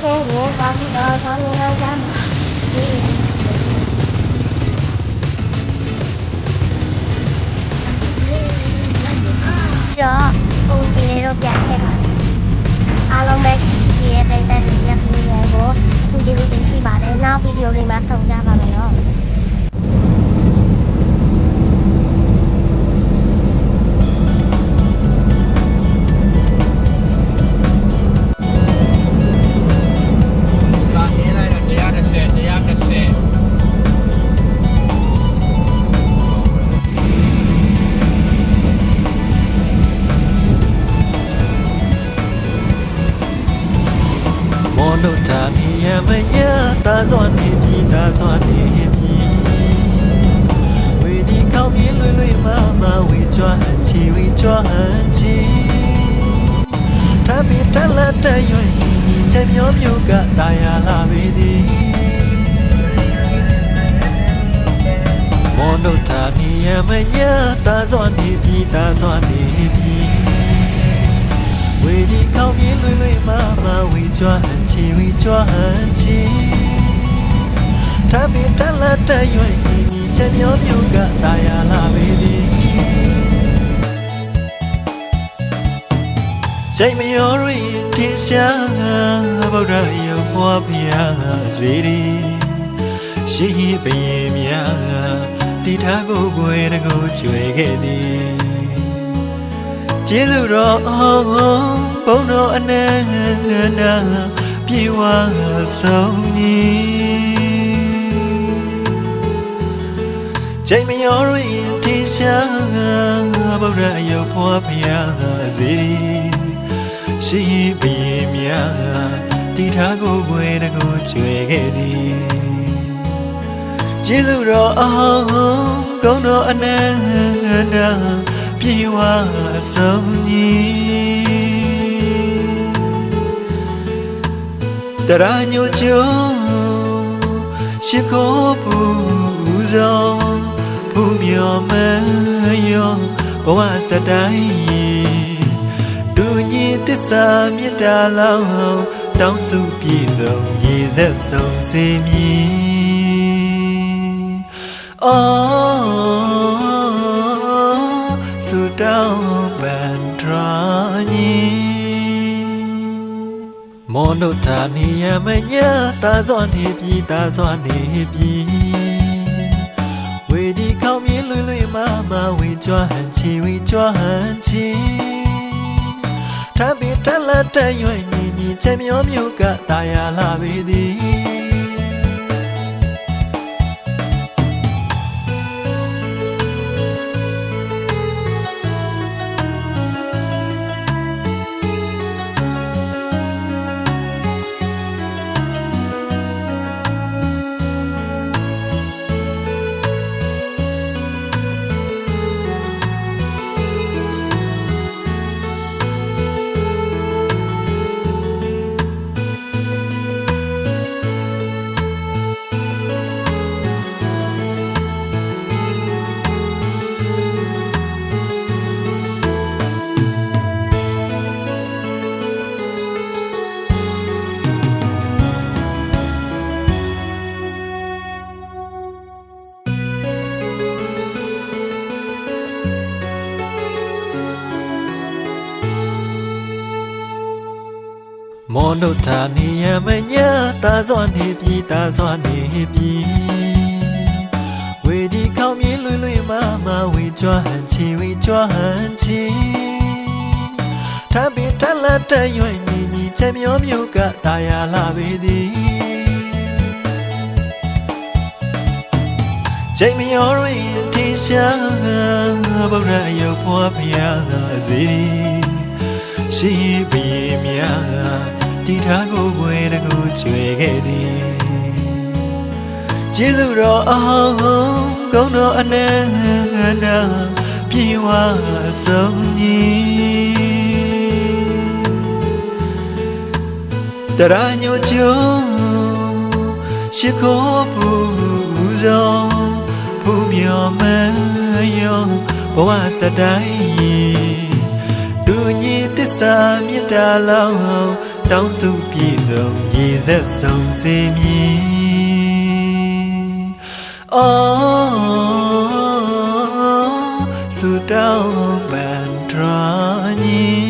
ဆုံးကိုပါပြီတော့ဆောင်းနေတာကျမ်းတော့ပုံစံလေးတော့ပြခဲ့ပါအားလုံးပဲဒီရဲ့တိုက်တဲ့လူများစုတွေကိုသူကျေးဇူးတင်ရှိပါတယ်နောက်ဗီဒီယိုတွေမှာဆုံကြပါမယ်နော် ချီဝေကြွဟန်ချီထပ်ပြီးထက်လက်တဲ့ရွယ်ချက်မျိုးမျိုးကတာယာလာပေသည်မောနုထာမိယမညာသာစွာနေပြီသာစွာနေပြီဝေဒီကောင်းပြေးလွေလွေမမဝေကြွဟန်ချီဝေကြွဟန်ချီထပ်ပြီးထက်လက်တဲ့ရွယ်ချက်မျိုးမျိုးကတာယာလာပေသည် ချိန်မရောရင်ထင်ရှားဗုဒ္ဓရုပ်ဘွားဖျားစေရီရှိဘရင်များတိထားကိုဘွယ်တကိုကျွေခဲ့သည်ကျေးဇူးတော်အောင်ဘုန်းတော်အနန္တပြေဝဆုံးနီချိန်မရောရင်ထင်ရှားဗုဒ္ဓရုပ်ဘွားဖျားစေရီ ရှိဘရင်များတိထားကိုဘွယ်တကိုကျွေခဲ့သည်ကျေးဇူးတော်အောင်ဂုဏ်တော်အနန္တပြေဝဆုံးညီတရာညိုချိုရှိခိုးပူဇော်ဘုမြော်မယောဘဝစတိုင်းဒူညီ တစ္ဆာမေတ္တာလောင်းတောင်းစုပြည့်စုံရည်ဆက်ဆုံးစေမည်အော်ဆုတောင်းပန်ထရာညီမောနုထာမိယမညာသာစွာနေပြီသာစွာနေပြီဝေဒီကောင်းမြင်လွင်လွင်မမဝေကြွဟန်ချီဝေကြွဟန်ချီ ထပ်ပြီးထက်လက်တဲ့ရွယ်ညီညီချက်မျိုးမျိုးကတာယာလာပေသည် မောနုထာနေယမညာတာစွာနေပြီတာစွာနေပြီဝေဒီခေါင်းမြေလွင်လွင်မမဝေကြွဟန်ချီဝေကြွဟန်ချီထပ်ပြီးထလာတဲ့ရွယ်ညီညီချက်မျောမျိုးကတာယာလာပေသည်ချိန်မရောတွင်ထေရှာဗုဒ္ဓရုပ်ဖွားဖျားစေရီရှိပေများ တီထားကိုွယ်တကူကျွေခဲ့သည်ကျေးဇူးတော်အောင်ကောင်းတော်အနန္တပြေဝဆုံးကြီးတရာညိုချိုရှိခိုးပူဇော်ဖူးမြော်မယောဘဝစတိုင်းဒူညီတစ္ဆာမြတ်တာလောင်း တောင်းစုပြည့်စုံရည်ဆက်ဆုံးစေမည်အော်ဆူတောင်းပန်ထရာညီ